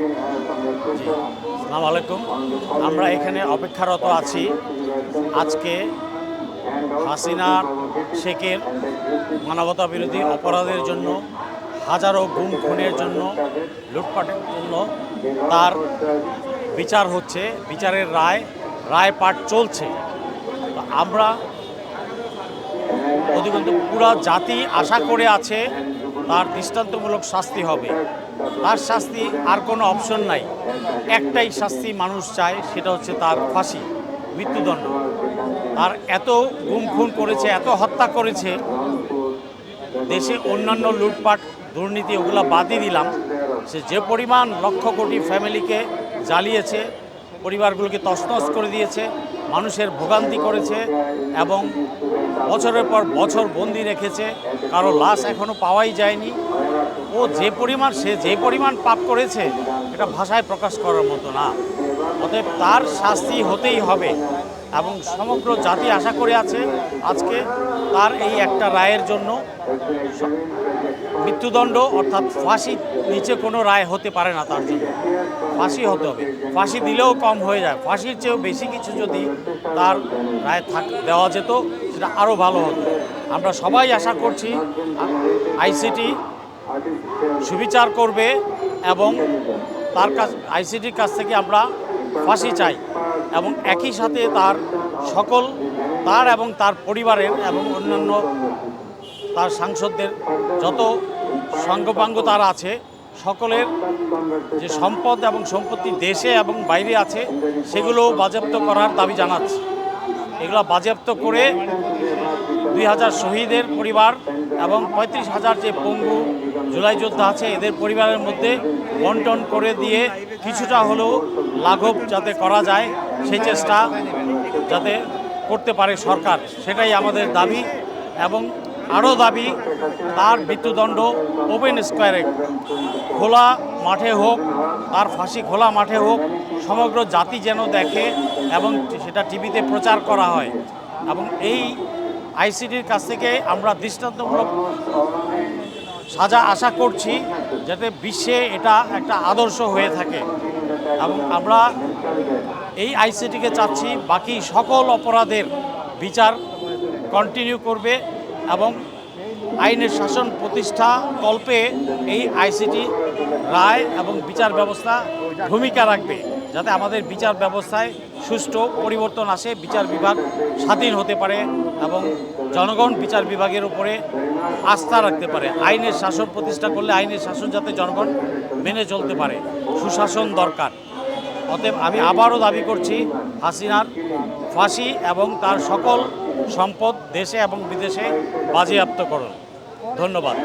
সালাম আলাইকুম। আমরা এখানে অপেক্ষারত আছি। আজকে হাসিনার, শেখের মানবতা বিরোধী অপরাধের জন্য, হাজারো গুম খুনের জন্য, লুটপাটের জন্য তার বিচার হচ্ছে, বিচারের রায় রায় পাঠ চলছে। আমরা অধিকন্তু পুরা জাতি আশা করে আছে তার দৃষ্টান্তমূলক শাস্তি হবে। তার শাস্তি আর কোনো অপশন নাই। একটাই শাস্তি মানুষ চায়, সেটা হচ্ছে তার ফাঁসি, মৃত্যুদণ্ড। আর এত গুম খুন করেছে, এত হত্যা করেছে, দেশে অন্যান্য লুটপাট, দুর্নীতি, ওগুলো বাদই দিলাম। সে যে পরিমাণ লক্ষ কোটি ফ্যামিলিকে জ্বালিয়েছে, পরিবারগুলোকে তছনছ করে দিয়েছে, মানুষের ভোগান্তি করেছে এবং বছরের পর বছর বন্দি রেখেছে, কারও লাশ এখনও পাওয়াই যায়নি। ও যে পরিমাণ, সে যে পরিমাণ পাপ করেছে, এটা ভাষায় প্রকাশ করার মতো না। অতএব তার শাস্তি হতেই হবে এবং সমগ্র জাতি আশা করে আছে আজকে তার এই একটা রায়ের জন্য মৃত্যুদণ্ড, অর্থাৎ ফাঁসি নিচে কোনো রায় হতে পারে না তার জন্য। ফাঁসি হতে হবে। ফাঁসি দিলেও কম হয়ে যায়। ফাঁসির চেয়েও বেশি কিছু যদি তার রায় থাক, দেওয়া যেত, সেটা আরও ভালো হতো। আমরা সবাই আশা করছি আইসিটি সুবিচার করবে এবং তার কাছ আইসিটির কাছ থেকে আমরা ফাঁসি চাই এবং একই সাথে তার সকল, তার এবং তার পরিবারের এবং অন্যান্য তার সাংসদদের যত সঙ্গপাঙ্গ তার আছে, সকলের যে সম্পদ এবং সম্পত্তি দেশে এবং বাইরে আছে সেগুলো বাজেয়াপ্ত করার দাবি জানাচ্ছি। এগুলো বাজেয়াপ্ত করে দুই হাজার শহীদের পরিবার এবং পঁয়ত্রিশ হাজার যে পঙ্গু জুলাই যোদ্ধা আছে, এদের পরিবারের মধ্যে বন্টন করে দিয়ে কিছুটা হলেও লাঘব যাতে করা যায়, সেই চেষ্টা যাতে করতে পারে সরকার। সেটাই আমাদের দাবি এবং আরও দাবি, তার মৃত্যুদণ্ড ওপেন স্কোয়ারে খোলা মাঠে হোক, তার ফাঁসি খোলা মাঠে হোক, সমগ্র জাতি যেন দেখে এবং সেটা টিভিতে প্রচার করা হয়। এবং এই আইসিটির কাছ থেকে আমরা দৃষ্টান্তমূলক সাজা আশা করছি যাতে বিশ্বে এটা একটা আদর্শ হয়ে থাকে। এবং আমরা এই আইসিটিকে চাচ্ছি বাকি সকল অপরাধের বিচার কন্টিনিউ করবে এবং আইনের শাসন প্রতিষ্ঠা কল্পে এই আইসিটি রায় এবং বিচার ব্যবস্থা ভূমিকা রাখবে, যাতে আমাদের বিচার ব্যবস্থায় সুষ্ঠু পরিবর্তন আসে, বিচার বিভাগ স্বাধীন হতে পারে এবং জনগণ বিচার বিভাগের উপরে আস্থা রাখতে পারে। আইনের শাসন প্রতিষ্ঠা করলে আইনের শাসন যাতে জনগণ মেনে চলতে পারে। সুশাসন দরকার। অতএব আমি আবারও দাবি করছি, হাসিনার ফাঁসি এবং তার সকল সম্পদ দেশে এবং বিদেশে বাজেয়াপ্ত করুন ধন্যবাদ।